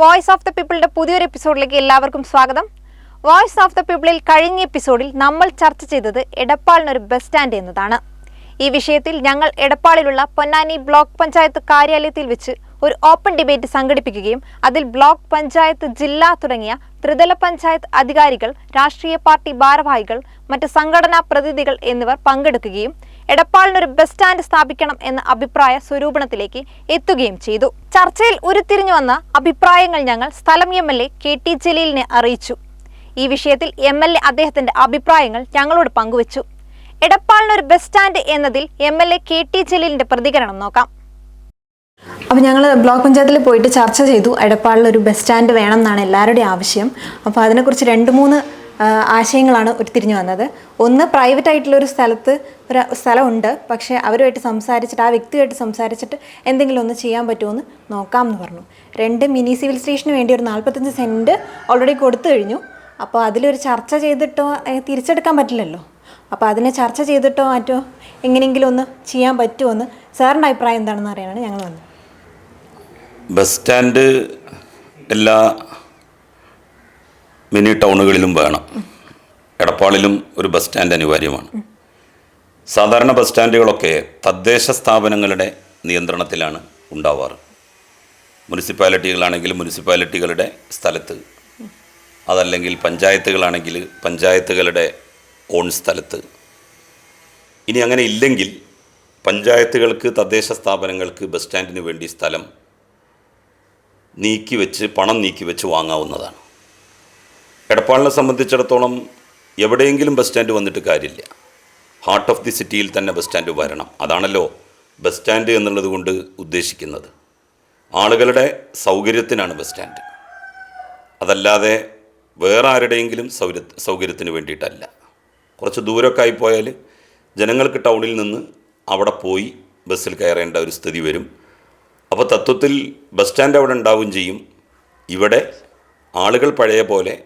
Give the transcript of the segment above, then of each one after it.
Voice of the പീപ്പിളിന്റെ പുതിയൊരു എപ്പിസോഡിലേക്ക് എല്ലാവർക്കും സ്വാഗതം. വോയിസ് ഓഫ് ദ പീപ്പിളിൽ കഴിഞ്ഞ എപ്പിസോഡിൽ നമ്മൾ ചർച്ച ചെയ്തത് എടപ്പാളിനൊരു ബസ് സ്റ്റാൻഡ് എന്നതാണ്. ഈ വിഷയത്തിൽ ഞങ്ങൾ എടപ്പാളിലുള്ള പൊന്നാനി ബ്ലോക്ക് പഞ്ചായത്ത് കാര്യാലയത്തിൽ വെച്ച് ഒരു ഓപ്പൺ ഡിബേറ്റ് സംഘടിപ്പിക്കുകയും അതിൽ ബ്ലോക്ക് പഞ്ചായത്ത് ജില്ലാ തുടങ്ങിയ ത്രിതല പഞ്ചായത്ത് അധികാരികൾ രാഷ്ട്രീയ പാർട്ടി ഭാരവാഹികൾ മറ്റ് സംഘടനാ പ്രതിനിധികൾ എന്നിവർ പങ്കെടുക്കുകയും എടപ്പാളിനൊരു ബസ് സ്റ്റാൻഡ് സ്ഥാപിക്കണം എന്ന അഭിപ്രായ സ്വരൂപണത്തിലേക്ക് എത്തുകയും ചെയ്തു. ചർച്ചയിൽ ഉരുത്തിരിഞ്ഞു വന്ന അഭിപ്രായങ്ങൾ ഞങ്ങൾ സ്ഥലം M L A K T ജലീലിനെ അറിയിച്ചു. ഈ വിഷയത്തിൽ എം എൽ എ അദ്ദേഹത്തിന്റെ അഭിപ്രായങ്ങൾ ഞങ്ങളോട് പങ്കുവച്ചു. എടപ്പാളിനൊരു ബസ് സ്റ്റാൻഡ് എന്നതിൽ M L A K T ജലീലിന്റെ പ്രതികരണം നോക്കാം. അപ്പോൾ ഞങ്ങൾ ബ്ലോക്ക് പഞ്ചായത്തിൽ പോയിട്ട് ചർച്ച ചെയ്തു. എടപ്പാളിൽ ഒരു ബസ് സ്റ്റാൻഡ് വേണം എന്നാണ് എല്ലാവരുടെയും ആവശ്യം. അപ്പോൾ അതിനെക്കുറിച്ച് രണ്ട് മൂന്ന് ആശയങ്ങളാണ് ഉരുത്തിരിഞ്ഞു വന്നത്. ഒന്ന് പ്രൈവറ്റ് ആയിട്ടുള്ള ഒരു സ്ഥലത്ത് ഒരു സ്ഥലമുണ്ട്. പക്ഷേ അവരുമായിട്ട് സംസാരിച്ചിട്ട് ആ വ്യക്തിയുമായിട്ട് സംസാരിച്ചിട്ട് എന്തെങ്കിലും ഒന്ന് ചെയ്യാൻ പറ്റുമോ നോക്കാം എന്ന് പറഞ്ഞു. രണ്ട് മിനി സിവിൽ സ്റ്റേഷന് വേണ്ടി ഒരു നാൽപ്പത്തഞ്ച് സെന്റ് ഓൾറെഡി കൊടുത്തു കഴിഞ്ഞു. അപ്പോൾ അതിലൊരു ചർച്ച ചെയ്തിട്ടോ തിരിച്ചെടുക്കാൻ പറ്റില്ലല്ലോ. അപ്പോൾ അതിനെ ചർച്ച ചെയ്തിട്ടോ മറ്റോ എങ്ങനെയെങ്കിലും ഒന്ന് ചെയ്യാൻ പറ്റുമോ എന്ന് സാറിന്റെ അഭിപ്രായം എന്താണെന്ന് അറിയാനാണ് ഞങ്ങൾ വന്നത്. ബസ് സ്റ്റാൻഡ് എല്ലാ മിനി ടൗണുകളിലും വേണം. എടപ്പാളിലും ഒരു ബസ് സ്റ്റാൻഡ് അനിവാര്യമാണ്. സാധാരണ ബസ് സ്റ്റാൻഡുകളൊക്കെ തദ്ദേശ സ്ഥാപനങ്ങളുടെ നിയന്ത്രണത്തിലാണ് ഉണ്ടാവാറ്. മുനിസിപ്പാലിറ്റികളാണെങ്കിൽ മുനിസിപ്പാലിറ്റികളുടെ സ്ഥലത്ത് അതല്ലെങ്കിൽ പഞ്ചായത്തുകളാണെങ്കിൽ പഞ്ചായത്തുകളുടെ ഓൺ സ്ഥലത്ത്. ഇനി അങ്ങനെ ഇല്ലെങ്കിൽ പഞ്ചായത്തുകൾക്ക് തദ്ദേശ സ്ഥാപനങ്ങൾക്ക് ബസ് സ്റ്റാൻഡിന് വേണ്ടി സ്ഥലം നീക്കി വെച്ച് പണം നീക്കി വെച്ച് വാങ്ങാവുന്നതാണ്. എടപ്പാളിനെ സംബന്ധിച്ചിടത്തോളം എവിടെയെങ്കിലും ബസ് സ്റ്റാൻഡ് വന്നിട്ട് കാര്യമില്ല. ഹാർട്ട് ഓഫ് ദി സിറ്റിയിൽ തന്നെ ബസ് സ്റ്റാൻഡ് വരണം. അതാണല്ലോ ബസ് സ്റ്റാൻഡ് എന്നുള്ളത് കൊണ്ട് ഉദ്ദേശിക്കുന്നത്. ആളുകളുടെ സൗകര്യത്തിനാണ് ബസ് സ്റ്റാൻഡ്. അതല്ലാതെ വേറെ ആരുടെയെങ്കിലും സൗകര്യ സൗകര്യത്തിന് വേണ്ടിയിട്ടല്ല. കുറച്ച് ദൂരമൊക്കെ ആയിപ്പോയാൽ ജനങ്ങൾക്ക് ടൗണിൽ നിന്ന് അവിടെ പോയി ബസ്സിൽ കയറേണ്ട ഒരു സ്ഥിതി വരും. അപ്പോൾ തത്വത്തിൽ ബസ് സ്റ്റാൻഡ് അവിടെ ഉണ്ടാവുകയും ചെയ്യും. ഇവിടെ ആളുകൾ പഴയ പോലെ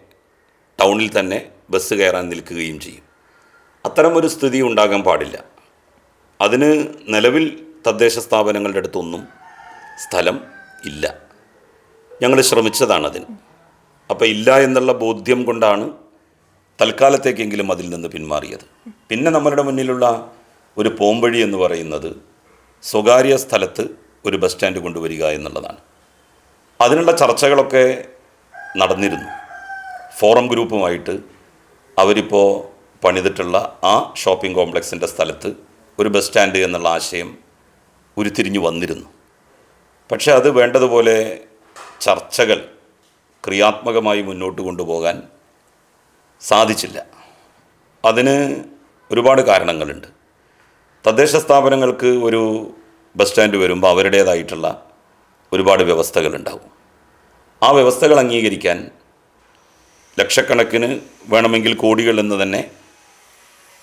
ടൗണിൽ തന്നെ ബസ് കയറാൻ നിൽക്കുകയും ചെയ്യും. അത്തരമൊരു സ്ഥിതി ഉണ്ടാകാൻ പാടില്ല. അതിന് നിലവിൽ തദ്ദേശ സ്ഥാപനങ്ങളുടെ അടുത്തൊന്നും സ്ഥലം ഇല്ല. ഞങ്ങൾ ശ്രമിച്ചതാണതിന് അപ്പോൾ ഇല്ല എന്നുള്ള ബോധ്യം കൊണ്ടാണ് തൽക്കാലത്തേക്കെങ്കിലും അതിൽ നിന്ന് പിന്മാറിയത്. പിന്നെ നമ്മളുടെ മുന്നിലുള്ള ഒരു പോംവഴി എന്ന് പറയുന്നത് സ്വകാര്യ സ്ഥലത്ത് ഒരു ബസ് സ്റ്റാൻഡ് കൊണ്ടുവരിക എന്നുള്ളതാണ്. അതിനുള്ള ചർച്ചകളൊക്കെ നടന്നിരുന്നു. ഫോറം ഗ്രൂപ്പുമായിട്ട് അവരിപ്പോൾ പണിതിട്ടുള്ള ആ ഷോപ്പിംഗ് കോംപ്ലക്സിന്റെ സ്ഥലത്ത് ഒരു ബസ് സ്റ്റാൻഡ് എന്നുള്ള ആശയം ഉരുത്തിരിഞ്ഞു വന്നിരുന്നു. പക്ഷേ അത് വേണ്ടതുപോലെ ചർച്ചകൾ ക്രിയാത്മകമായി മുന്നോട്ട് കൊണ്ടുപോകാൻ സാധിച്ചില്ല. അതിന് ഒരുപാട് കാരണങ്ങളുണ്ട്. തദ്ദേശ സ്ഥാപനങ്ങൾക്ക് ഒരു ബസ് സ്റ്റാൻഡ് വരുമ്പോൾ അവരുടേതായിട്ടുള്ള ഒരുപാട് വ്യവസ്ഥകളുണ്ടാവും. ആ വ്യവസ്ഥകൾ അംഗീകരിക്കാൻ ലക്ഷക്കണക്കിന് വേണമെങ്കിൽ കോടികൾ എന്ന് തന്നെ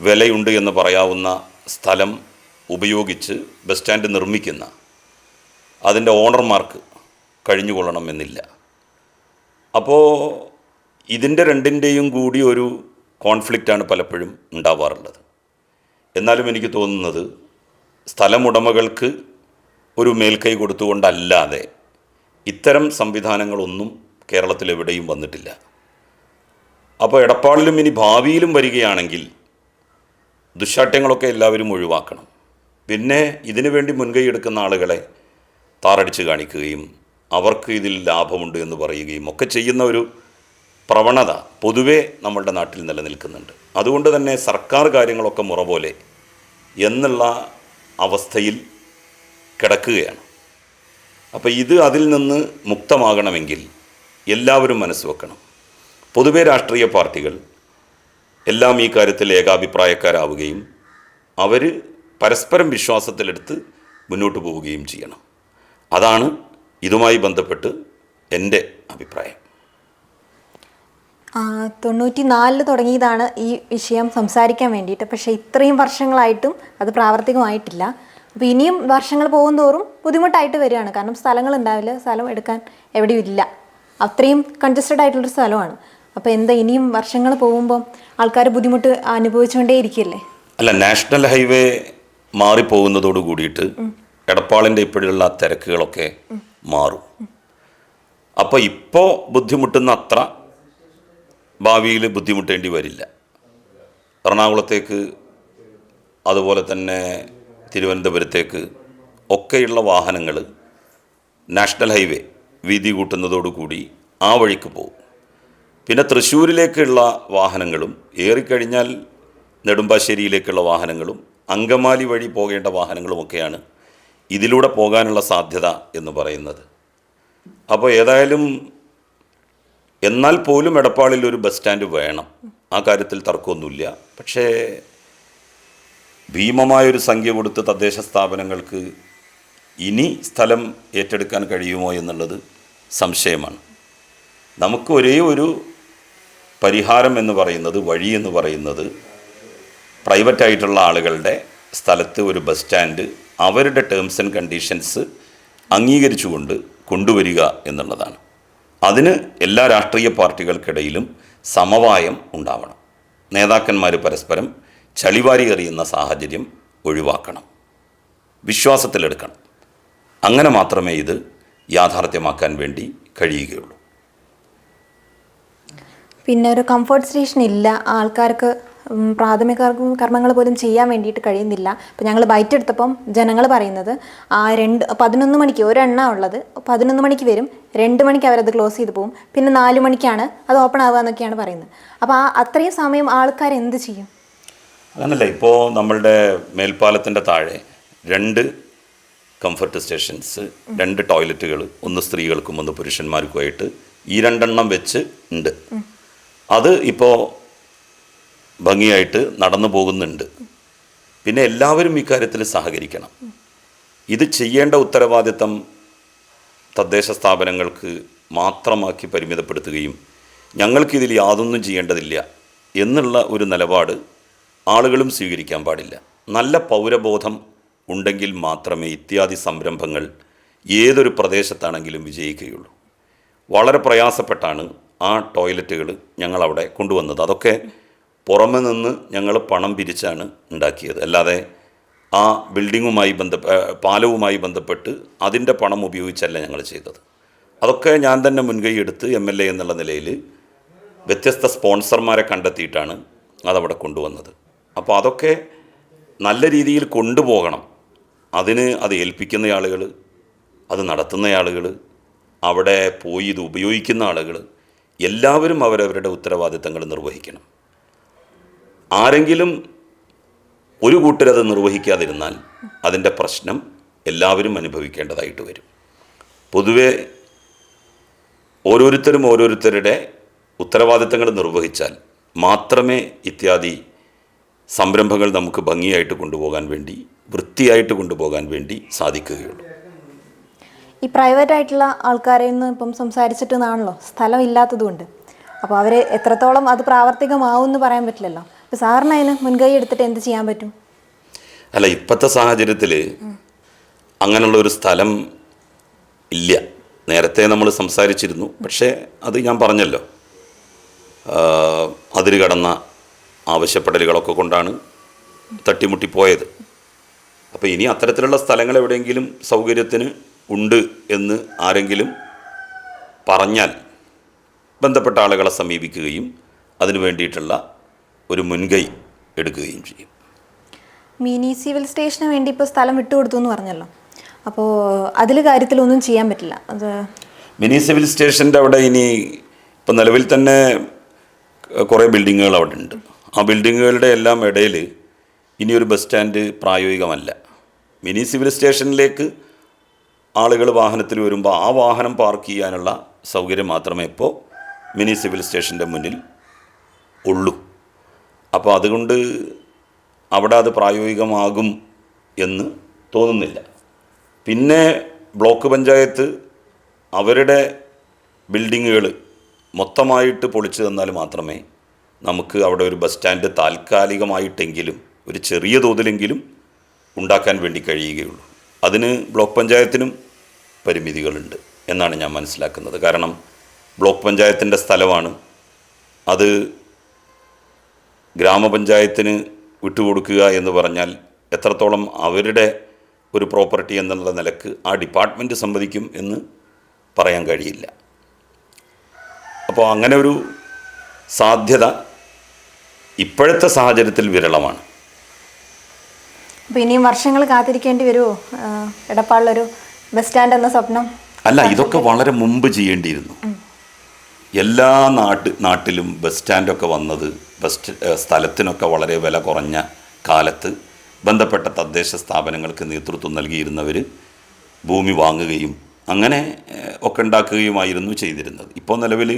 വിലയുണ്ട് എന്ന് പറയാവുന്ന സ്ഥലം ഉപയോഗിച്ച് ബസ് സ്റ്റാൻഡ് നിർമ്മിക്കുന്ന അതിന്റെ ഓണർമാർക്ക് കഴിഞ്ഞുകൊള്ളണമെന്നില്ല. അപ്പോൾ ഇതിന്റെ രണ്ടിന്റെയും കൂടി ഒരു കോൺഫ്ലിക്റ്റാണ് പലപ്പോഴും ഉണ്ടാവാറുള്ളത്. എന്നാലും എനിക്ക് തോന്നുന്നത് സ്ഥലമുടമകൾക്ക് ഒരു മേൽക്കൈ കൊടുത്തുകൊണ്ടല്ലാതെ ഇത്തരം സംവിധാനങ്ങളൊന്നും കേരളത്തിൽ എവിടെയും വന്നിട്ടില്ല. അപ്പോൾ എടപ്പാളിലും ഇനി ഭാവിയിലും വരികയാണെങ്കിൽ ദുശാഠ്യങ്ങളൊക്കെ എല്ലാവരും ഒഴിവാക്കണം. പിന്നെ ഇതിനു വേണ്ടി മുൻകൈ എടുക്കുന്ന ആളുകളെ താറടിച്ച് കാണിക്കുകയും അവർക്ക് ഇതിൽ ലാഭമുണ്ട് എന്ന് പറയുകയും ഒക്കെ ചെയ്യുന്ന ഒരു പ്രവണത പൊതുവേ നമ്മളുടെ നാട്ടിൽ നിലനിൽക്കുന്നുണ്ട്. അതുകൊണ്ട് തന്നെ സർക്കാർ കാര്യങ്ങളൊക്കെ മുറ പോലെ എന്നുള്ള അവസ്ഥയിൽ കിടക്കുകയാണ്. അപ്പോൾ ഇത് അതിൽ നിന്ന് മുക്തമാകണമെങ്കിൽ എല്ലാവരും മനസ്സ് വെക്കണം. പൊതുവെ രാഷ്ട്രീയ പാർട്ടികൾ എല്ലാം ഈ കാര്യത്തിൽ ഏകാഭിപ്രായക്കാരാവുകയും അവർ പരസ്പരം വിശ്വാസത്തിലെടുത്ത് മുന്നോട്ട് പോവുകയും ചെയ്യണം. അതാണ് ഇതുമായി ബന്ധപ്പെട്ട് എന്റെ അഭിപ്രായം. തൊണ്ണൂറ്റി നാലിൽ തുടങ്ങിയതാണ് ഈ വിഷയം സംസാരിക്കാൻ വേണ്ടിയിട്ട്. പക്ഷേ ഇത്രയും വർഷങ്ങളായിട്ടും അത് പ്രാവർത്തികമായിട്ടില്ല. അപ്പോൾ ഇനിയും വർഷങ്ങൾ പോകും തോറും ബുദ്ധിമുട്ടായിട്ട് വരികയാണ്. കാരണം സ്ഥലങ്ങൾ ഉണ്ടാവില്ല സ്ഥലം എടുക്കാൻ എവിടെയും ഇല്ല. അത്രയും കൺജസ്റ്റഡ് ആയിട്ടുള്ളൊരു സ്ഥലമാണ്. അപ്പോൾ എന്താ ഇനിയും വർഷങ്ങൾ പോകുമ്പോൾ ആൾക്കാർ ബുദ്ധിമുട്ട് അനുഭവിച്ചുകൊണ്ടേ ഇരിക്കില്ലേ അല്ല നാഷണൽ ഹൈവേ മാറിപ്പോകുന്നതോട് കൂടിയിട്ട് എടപ്പാളിന്റെ ഇപ്പോഴുള്ള തിരക്കുകളൊക്കെ മാറും. അപ്പോൾ ഇപ്പോൾ ബുദ്ധിമുട്ടുന്ന അത്ര ഭാവിയിൽ ബുദ്ധിമുട്ടേണ്ടി വരില്ല. എറണാകുളത്തേക്ക് അതുപോലെ തന്നെ തിരുവനന്തപുരത്തേക്ക് ഒക്കെയുള്ള വാഹനങ്ങൾ നാഷണൽ ഹൈവേ വീതി കൂട്ടുന്നതോടുകൂടി ആ വഴിക്ക് പോകും. പിന്നെ തൃശ്ശൂരിലേക്കുള്ള വാഹനങ്ങളും ഏറിക്കഴിഞ്ഞാൽ നെടുമ്പാശ്ശേരിയിലേക്കുള്ള വാഹനങ്ങളും അങ്കമാലി വഴി പോകേണ്ട വാഹനങ്ങളുമൊക്കെയാണ് ഇതിലൂടെ പോകാനുള്ള സാധ്യത എന്ന് പറയുന്നത്. അപ്പോൾ ഏതായാലും എന്നാൽ പോലും എടപ്പാളിൽ ഒരു ബസ് സ്റ്റാൻഡ് വേണം. ആ കാര്യത്തിൽ തർക്കമൊന്നുമില്ല. പക്ഷേ ഭീമമായൊരു സംഖ്യ കൊടുത്ത് തദ്ദേശ സ്ഥാപനങ്ങൾക്ക് ഇനി സ്ഥലം ഏറ്റെടുക്കാൻ കഴിയുമോ എന്നുള്ളത് സംശയമാണ്. നമുക്ക് ഒരേ ഒരു പരിഹാരം എന്ന് പറയുന്നത് വഴി എന്ന് പറയുന്നത് പ്രൈവറ്റ് ആയിട്ടുള്ള ആളുകളുടെ സ്ഥലത്ത് ഒരു ബസ് സ്റ്റാൻഡ് അവരുടെ ടേംസ് ആൻഡ് കണ്ടീഷൻസ് അംഗീകരിച്ചുകൊണ്ട് കൊണ്ടുവരിക എന്നുള്ളതാണ്. അതിന് എല്ലാ രാഷ്ട്രീയ പാർട്ടികൾക്കിടയിലും സമവായം ഉണ്ടാവണം. നേതാക്കന്മാർ പരസ്പരം ചളിവാരി എറിയുന്ന സാഹചര്യം ഒഴിവാക്കണം. വിശ്വാസത്തിലെടുക്കണം. അങ്ങനെ മാത്രമേ ഇത് യാഥാർത്ഥ്യമാക്കാൻ വേണ്ടി കഴിയുകയുള്ളൂ. പിന്നെ ഒരു കംഫർട്ട് സ്റ്റേഷൻ ഇല്ല. ആൾക്കാർക്ക് പ്രാഥമിക കർമ്മങ്ങൾ പോലും ചെയ്യാൻ വേണ്ടിയിട്ട് കഴിയുന്നില്ല. അപ്പോൾ ഞങ്ങൾ ബൈറ്റ് എടുത്തപ്പം ജനങ്ങൾ പറയുന്നത് ആ രണ്ട് പതിനൊന്ന് മണിക്ക് ഒരെണ്ണ ഉള്ളത്. പതിനൊന്ന് മണിക്ക് വരും രണ്ട് മണിക്ക് അവരത് ക്ലോസ് ചെയ്ത് പോകും പിന്നെ നാല് മണിക്കാണ് അത് ഓപ്പൺ ആവുക എന്നൊക്കെയാണ് പറയുന്നത്. അപ്പോൾ ആ അത്രയും സമയം ആൾക്കാർ എന്ത് ചെയ്യും? അങ്ങനല്ല ഇപ്പോൾ നമ്മളുടെ മേൽപ്പാലത്തിന്റെ താഴെ രണ്ട് കംഫർട്ട് സ്റ്റേഷൻസ് രണ്ട് ടോയ്ലറ്റുകൾ ഒന്ന് സ്ത്രീകൾക്കും ഒന്ന് പുരുഷന്മാർക്കുമായിട്ട് ഈ രണ്ടെണ്ണം വെച്ച് ഉണ്ട്. അത് ഇപ്പോൾ ഭംഗിയായിട്ട് നടന്നു പോകുന്നുണ്ട്. പിന്നെ എല്ലാവരും ഇക്കാര്യത്തിൽ സഹകരിക്കണം. ഇത് ചെയ്യേണ്ട ഉത്തരവാദിത്തം തദ്ദേശ സ്ഥാപനങ്ങൾക്ക് മാത്രമാക്കി പരിമിതപ്പെടുത്തുകയും ഞങ്ങൾക്കിതിൽ യാതൊന്നും ചെയ്യേണ്ടതില്ല എന്നുള്ള ഒരു നിലപാട് ആളുകളും സ്വീകരിക്കാൻ പാടില്ല. നല്ല പൗരബോധം ഉണ്ടെങ്കിൽ മാത്രമേ ഇത്യാദി സംരംഭങ്ങൾ ഏതൊരു പ്രദേശത്താണെങ്കിലും വിജയിക്കുകയുള്ളൂ. വളരെ പ്രയാസപ്പെട്ടാണ് ആ ടോയ്ലറ്റുകൾ ഞങ്ങളവിടെ കൊണ്ടുവന്നത്. അതൊക്കെ പുറമെ നിന്ന് ഞങ്ങൾ പണം പിരിച്ചാണ് ഉണ്ടാക്കിയത്. അല്ലാതെ ആ ബിൽഡിങ്ങുമായി ബന്ധ പാലവുമായി ബന്ധപ്പെട്ട് അതിന്റെ പണം ഉപയോഗിച്ചല്ല ഞങ്ങൾ ചെയ്തത്. അതൊക്കെ ഞാൻ തന്നെ മുൻകൈ എടുത്ത് എം എൽ എ എന്നുള്ള നിലയിൽ വ്യത്യസ്ത സ്പോൺസർമാരെ കണ്ടെത്തിയിട്ടാണ് അതവിടെ കൊണ്ടുവന്നത്. അപ്പോൾ അതൊക്കെ നല്ല രീതിയിൽ കൊണ്ടുപോകണം. അതിന് അത് ഏൽപ്പിക്കുന്ന ആളുകൾ അത് നടത്തുന്ന ആളുകൾ അവിടെ പോയി ഇത് ഉപയോഗിക്കുന്ന ആളുകൾ എല്ലാവരും അവരവരുടെ ഉത്തരവാദിത്തങ്ങൾ നിർവഹിക്കണം. ആരെങ്കിലും ഒരു കൂട്ടരത് നിർവഹിക്കാതിരുന്നാൽ അതിന്റെ പ്രശ്നം എല്ലാവരും അനുഭവിക്കേണ്ടതായിട്ട് വരും. പൊതുവെ ഓരോരുത്തരും ഓരോരുത്തരുടെ ഉത്തരവാദിത്തങ്ങൾ നിർവഹിച്ചാൽ മാത്രമേ ഇത്യാദി സംരംഭങ്ങൾ നമുക്ക് ഭംഗിയായിട്ട് കൊണ്ടുപോകാൻ വേണ്ടി വൃത്തിയായിട്ട് കൊണ്ടുപോകാൻ വേണ്ടി സാധിക്കുകയുള്ളൂ. ഈ പ്രൈവറ്റ് ആയിട്ടുള്ള ആൾക്കാരെ നിന്ന് ഇപ്പം സംസാരിച്ചിട്ടെന്നാണല്ലോ? സ്ഥലം ഇല്ലാത്തതുകൊണ്ട്. അപ്പോൾ അവർ എത്രത്തോളം അത് പ്രാവർത്തികമാവും എന്ന് പറയാൻ പറ്റില്ലല്ലോ? അപ്പോൾ സാറിന് അതിന് മുൻകൈ എടുത്തിട്ട് എന്ത് ചെയ്യാൻ പറ്റും? അല്ല ഇപ്പോഴത്തെ സാഹചര്യത്തിൽ അങ്ങനെയുള്ള ഒരു സ്ഥലം ഇല്ല. നേരത്തെ നമ്മൾ സംസാരിച്ചിരുന്നു. പക്ഷേ അത് ഞാൻ പറഞ്ഞല്ലോ. അതിര് കടന്ന ആവശ്യപ്പെടലുകളൊക്കെ കൊണ്ടാണ് തട്ടിമുട്ടിപ്പോയത് അപ്പോൾ ഇനി അത്തരത്തിലുള്ള സ്ഥലങ്ങൾ എവിടെയെങ്കിലും സൗകര്യത്തിന് ഉണ്ട് എന്ന് ആരെങ്കിലും പറഞ്ഞാൽ ബന്ധപ്പെട്ട ആളുകളെ സമീപിക്കുകയും അതിനു വേണ്ടിയിട്ടുള്ള ഒരു മുൻകൈ എടുക്കുകയും ചെയ്യും. മിനി സിവിൽ സ്റ്റേഷന് വേണ്ടി ഇപ്പോൾ സ്ഥലം വിട്ടുകൊടുത്തു എന്ന് പറഞ്ഞല്ലോ. അപ്പോൾ അതിൽ കാര്യത്തിലൊന്നും ചെയ്യാൻ പറ്റില്ല. അത് മിനി സിവിൽ സ്റ്റേഷന്റെ അവിടെ ഇനി ഇപ്പം നിലവിൽ തന്നെ കുറേ ബിൽഡിങ്ങുകൾ അവിടെ ഉണ്ട്. ആ ബിൽഡിങ്ങുകളുടെ എല്ലാം ഇടയിൽ ഇനിയൊരു ഒരു ബസ് സ്റ്റാൻഡ് പ്രായോഗികമല്ല. മിനി സിവിൽ സ്റ്റേഷനിലേക്ക് ആളുകൾ വാഹനത്തിൽ വരുമ്പോൾ ആ വാഹനം പാർക്ക് ചെയ്യാനുള്ള സൗകര്യം മാത്രമേ ഇപ്പോൾ മിനി സിവിൽ സ്റ്റേഷന്റെ മുന്നിൽ ഉള്ളൂ. അപ്പോൾ അതുകൊണ്ട് അവിടെ അത് പ്രായോഗികമാകും എന്ന് തോന്നുന്നില്ല. പിന്നെ ബ്ലോക്ക് പഞ്ചായത്ത് അവരുടെ ബിൽഡിങ്ങുകൾ മൊത്തമായിട്ട് പൊളിച്ചു തന്നാൽ മാത്രമേ നമുക്ക് അവിടെ ഒരു ബസ് സ്റ്റാൻഡ് താൽക്കാലികമായിട്ടെങ്കിലും ഒരു ചെറിയ തോതിലെങ്കിലും ഉണ്ടാക്കാൻ വേണ്ടി കഴിയുകയുള്ളൂ. അതിന് ബ്ലോക്ക് പഞ്ചായത്തിനും പരിമിതികളുണ്ട് എന്നാണ് ഞാൻ മനസ്സിലാക്കുന്നത്. കാരണം ബ്ലോക്ക് പഞ്ചായത്തിന്റെ സ്ഥലമാണ്. അത് ഗ്രാമപഞ്ചായത്തിന് വിട്ടുകൊടുക്കുക എന്ന് പറഞ്ഞാൽ എത്രത്തോളം അവരുടെ ഒരു പ്രോപ്പർട്ടി എന്നുള്ള നിലയ്ക്ക് ആ ഡിപ്പാർട്ട്മെന്റ് സമ്മതിക്കും എന്ന് പറയാൻ കഴിയില്ല. അപ്പോൾ അങ്ങനെ ഒരു സാധ്യത ഇപ്പോഴത്തെ സാഹചര്യത്തിൽ വിരളമാണ്. അപ്പോൾ ഇനിയും വർഷങ്ങൾ കാത്തിരിക്കേണ്ടി വരുമോ എടപ്പാളിലൊരു ബസ് സ്റ്റാൻഡ് എന്ന സ്വപ്നം? അല്ല ഇതൊക്കെ വളരെ മുമ്പ് ചെയ്യേണ്ടിയിരുന്നു. എല്ലാ നാട്ട് നാട്ടിലും ബസ് സ്റ്റാൻഡൊക്കെ വന്നത് ബസ് സ്ഥലത്തിനൊക്കെ വളരെ വില കുറഞ്ഞ കാലത്ത് ബന്ധപ്പെട്ട തദ്ദേശ സ്ഥാപനങ്ങൾക്ക് നേതൃത്വം നൽകിയിരുന്നവർ ഭൂമി വാങ്ങുകയും അങ്ങനെ ഒക്കെ ഉണ്ടാക്കുകയുമായിരുന്നു ചെയ്തിരുന്നത്. ഇപ്പോൾ നിലവിൽ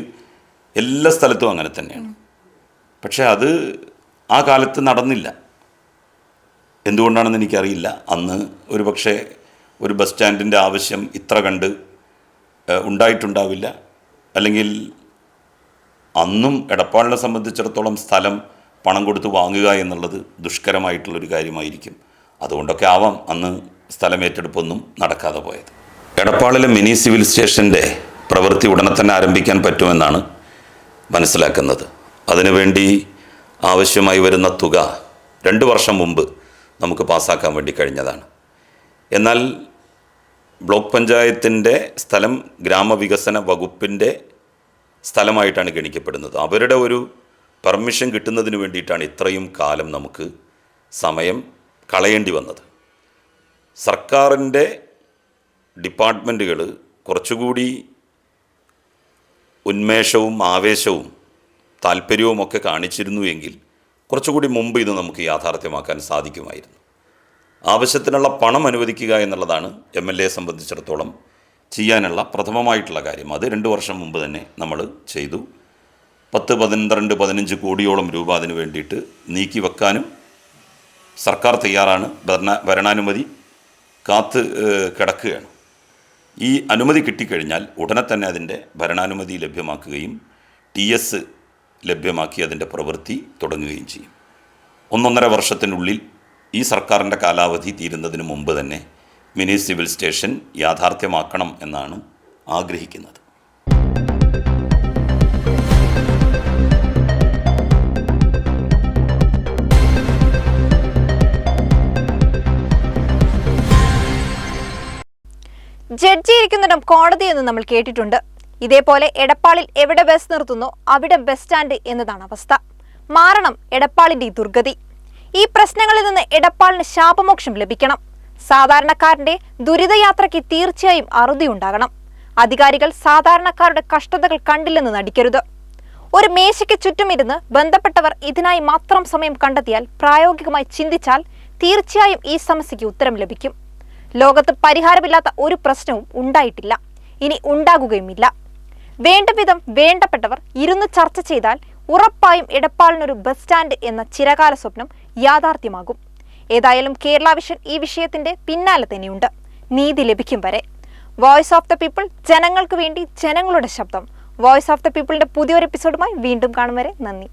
എല്ലാ സ്ഥലത്തും അങ്ങനെ തന്നെയാണ്. പക്ഷേ അത് ആ കാലത്ത് നടന്നില്ല. എന്തുകൊണ്ടാണെന്ന് എനിക്കറിയില്ല. അന്ന് ഒരു പക്ഷേ ഒരു ബസ് സ്റ്റാൻഡിന്റെ ആവശ്യം ഇത്ര കണ്ട് ഉണ്ടായിട്ടുണ്ടാവില്ല. അല്ലെങ്കിൽ അന്നും എടപ്പാളിനെ സംബന്ധിച്ചിടത്തോളം സ്ഥലം പണം കൊടുത്ത് വാങ്ങുക എന്നുള്ളത് ദുഷ്കരമായിട്ടുള്ളൊരു കാര്യമായിരിക്കും. അതുകൊണ്ടൊക്കെ ആവാം അന്ന് സ്ഥലം ഏറ്റെടുപ്പൊന്നും നടക്കാതെ പോയത്. എടപ്പാളിലെ മിനി സിവിൽ സ്റ്റേഷന്റെ പ്രവൃത്തി ഉടനെ തന്നെ ആരംഭിക്കാൻ പറ്റുമെന്നാണ് മനസ്സിലാക്കുന്നത്. അതിനുവേണ്ടി ആവശ്യമായി വരുന്ന തുക രണ്ട് വർഷം മുമ്പ് നമുക്ക് പാസ്സാക്കാൻ വേണ്ടി കഴിഞ്ഞതാണ്. എന്നാൽ ബ്ലോക്ക് പഞ്ചായത്തിന്റെ സ്ഥലം ഗ്രാമവികസന വകുപ്പിന്റെ സ്ഥലമായിട്ടാണ് ഗണിക്കപ്പെടുന്നത്. അവരുടെ ഒരു പെർമിഷൻ കിട്ടുന്നതിന് വേണ്ടിയിട്ടാണ് ഇത്രയും കാലം നമുക്ക് സമയം കളയേണ്ടി വന്നത്. സർക്കാരിന്റെ ഡിപ്പാർട്ട്മെന്റുകൾ കുറച്ചുകൂടി ഉന്മേഷവും ആവേശവും താല്പര്യവും ഒക്കെ കാണിച്ചിരുന്നു എങ്കിൽ കുറച്ചുകൂടി മുമ്പ് ഇത് നമുക്ക് യാഥാർത്ഥ്യമാക്കാൻ സാധിക്കുമായിരുന്നു. ആവശ്യത്തിനുള്ള പണം അനുവദിക്കുക എന്നുള്ളതാണ് എം എൽ എയെ സംബന്ധിച്ചിടത്തോളം ചെയ്യാനുള്ള പ്രഥമമായിട്ടുള്ള കാര്യം. അത് രണ്ട് വർഷം മുമ്പ് തന്നെ നമ്മൾ ചെയ്തു. പത്ത് പന്ത്രണ്ട് പതിനഞ്ച് കോടിയോളം രൂപ അതിന് വേണ്ടിയിട്ട് നീക്കി വെക്കാനും സർക്കാർ തയ്യാറാണ്. ഭരണ ഭരണാനുമതി കാത്ത് കിടക്കുകയാണ്. ഈ അനുമതി കിട്ടിക്കഴിഞ്ഞാൽ ഉടനെ തന്നെ അതിന്റെ ഭരണാനുമതി ലഭ്യമാക്കുകയും ടി എസ് ലഭ്യമാക്കി അതിന്റെ പ്രവൃത്തി തുടങ്ങുകയും ചെയ്യും. ഒന്നൊന്നര വർഷത്തിനുള്ളിൽ ഈ സർക്കാരിന്റെ കാലാവധി തീരുന്നതിന് മുമ്പ് തന്നെ മിനി സിവിൽ സ്റ്റേഷൻ യാഥാർത്ഥ്യമാക്കണം എന്നാണ് ആഗ്രഹിക്കുന്നത്. ജഡ്ജി കോടതി എന്ന് നമ്മൾ കേട്ടിട്ടുണ്ട്. ഇതേപോലെ എടപ്പാളിൽ എവിടെ ബസ് നിർത്തുന്നോ അവിടെ ബസ് സ്റ്റാൻഡ് എന്നതാണ് അവസ്ഥ. മാറണം എടപ്പാളിന്റെ ഈ ദുർഗതി. ഈ പ്രശ്നങ്ങളിൽ നിന്ന് എടപ്പാളിന് ശാപമോക്ഷം ലഭിക്കണം. സാധാരണക്കാരന്റെ ദുരിതയാത്രയ്ക്ക് തീർച്ചയായും അറുതി ഉണ്ടാകണം. അധികാരികൾ സാധാരണക്കാരുടെ കഷ്ടതകൾ കണ്ടില്ലെന്ന് നടിക്കരുത്. ഒരു മേശയ്ക്ക് ചുറ്റുമിരുന്ന് ബന്ധപ്പെട്ടവർ ഇതിനായി മാത്രം സമയം കണ്ടെത്തിയാൽ പ്രായോഗികമായി ചിന്തിച്ചാൽ തീർച്ചയായും ഈ സമസ്യയ്ക്ക് ഉത്തരം ലഭിക്കും. ലോകത്ത് പരിഹാരമില്ലാത്ത ഒരു പ്രശ്നവും ഉണ്ടായിട്ടില്ല. ഇനി ഉണ്ടാകുകയുമില്ല. വേണ്ട വിധം വേണ്ടപ്പെട്ടവർ ഇരുന്ന് ചർച്ച ചെയ്താൽ ഉറപ്പായും എടപ്പാളിനൊരു ബസ് സ്റ്റാൻഡ് എന്ന ചിരകാല സ്വപ്നം യാഥാർത്ഥ്യമാകും. ഏതായാലും കേരള വിഷൻ ഈ വിഷയത്തിന്റെ പിന്നാലെ തന്നെയുണ്ട്. നീതി ലഭിക്കും വരെ. വോയിസ് ഓഫ് ദ പീപ്പിൾ ജനങ്ങൾക്ക് വേണ്ടി ജനങ്ങളുടെ ശബ്ദം. വോയിസ് ഓഫ് ദ പീപ്പിളിന്റെ പുതിയൊരു എപ്പിസോഡുമായി വീണ്ടും കാണും വരെ. നന്ദി.